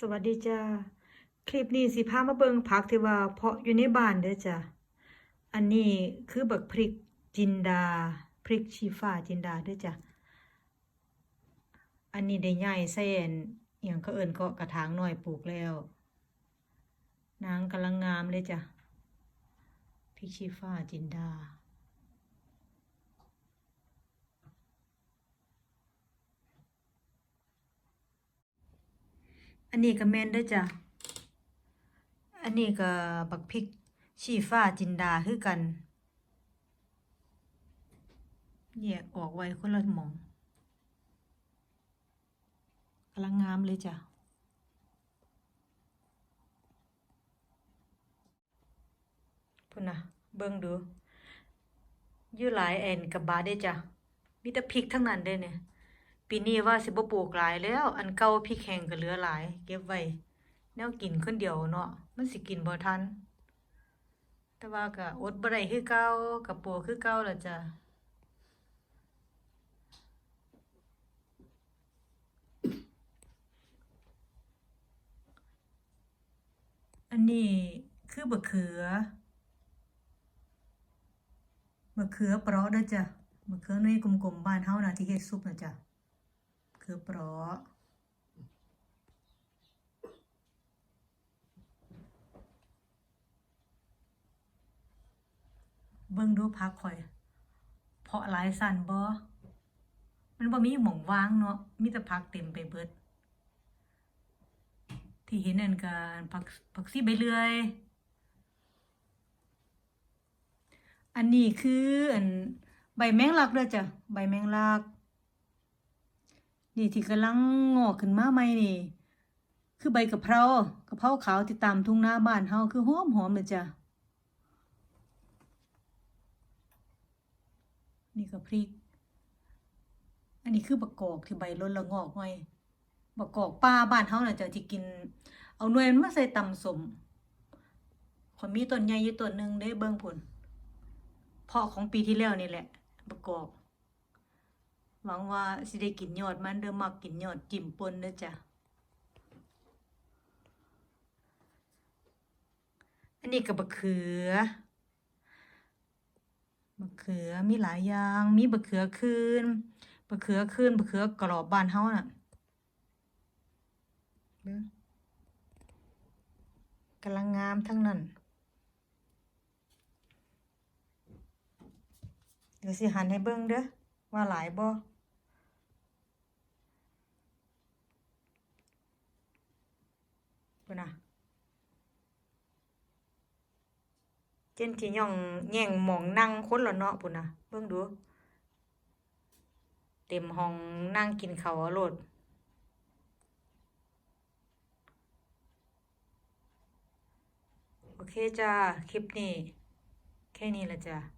สวัสดีจ้าคลิปนี้สิพามาเบิงผักที่ว่าเพาะอยู่ในบ้านเด้อจ้ะอันนี้คือบักพริกจินดาพริกชีฟ้าจินดาเด้อจ้ะอันนี้ได้ใหญ่ใส่อันอหยังเขาเอิ้นก็กระถางหน้อยปลูกแล้วนางกำลังงามเลยจ้ะพริกชีฟ้าจินดา อันนี้ก็แมนด้อจ้ะ อันนี้ก็บักพริกชีฟ้าจินดาคือกันแยกออกไว้คนละหมองกำลังงามเลยจ้ะพุ่นนะเบิ่งดูยู่หลายแอนกับบาเด้จ้ะมีแต่พริกทั้งนั้นเด้เนี่ย ปีนี้ว่าสิบ่ปลูกหลายแล้ว อันเก่าพริกแห้งก็เหลือหลาย เก็บไว้แนวกินคนเดียวเนาะมันสิกินบ่ทัน แต่ว่าก็อดบ่ได้คือเก่าก็ปลูกคือเก่าล่ะจ้ะอันนี้คือบักเขือบักเขือเปราะเด้อจ้ะบักเขือหน่ยกลมๆบ้านเฮาน่ะที่เฮ็ดซุปนะจ้ะ คือเปราะเบิ่งดูพักข่อย เพาะหลายสั่นบ่มันบ่มีหม่องว่างเนาะมีแต่ผักเต็มไปเบิด ที่เห็นนั่นก็ผักผักซีใบเลื่อย อันนี้คืออันใบแมงลักเด้อจ้ะใบแมงลัก นี่ที่กำลังงอกขึ้นมาใหม่นี่ คือใบกะเพรากะเพราขาวที่ตามทุ่งนาบ้านเฮาคือหอมหอมเลยจ้ะนี่ก็พริก อันนี้คือบักกอกที่ใบล้นละงอกหน่อยบักกอกป่าบ้านเฮาน่ะจ้ะที่กิน เอาหน่วยมันมาใส่ตำสมขอมีต้นใหญ่อยู่ต้นหนึ่งได้เบิ่งพุ่นเพาะของปีที่แล้วนี่แหละบักกอก หวังว่าสิได้กินยอดมันเด้อมักกินยอดจิ้มปนเด้อจ้ะ อันนี้ก็บักเขือบักเขือมีหลายอย่าง มีบักเขือคืนบักเขือคืนบักเขือกรอบบานเฮาน่ะเบิ่งกำลังงามทั้งนั้นเดี๋ยวสิหันให้เบิ่งเด้อว่าหลายบ่ นะเจนสิย่องแย่งหมองนั่งคนละเนาะพุ่นนะเบิ่งดู เต็มห้องนั่งกินข้าวเอาโลดโอเคจ้า คลิปนี้ แค่นี้ละจ้ะ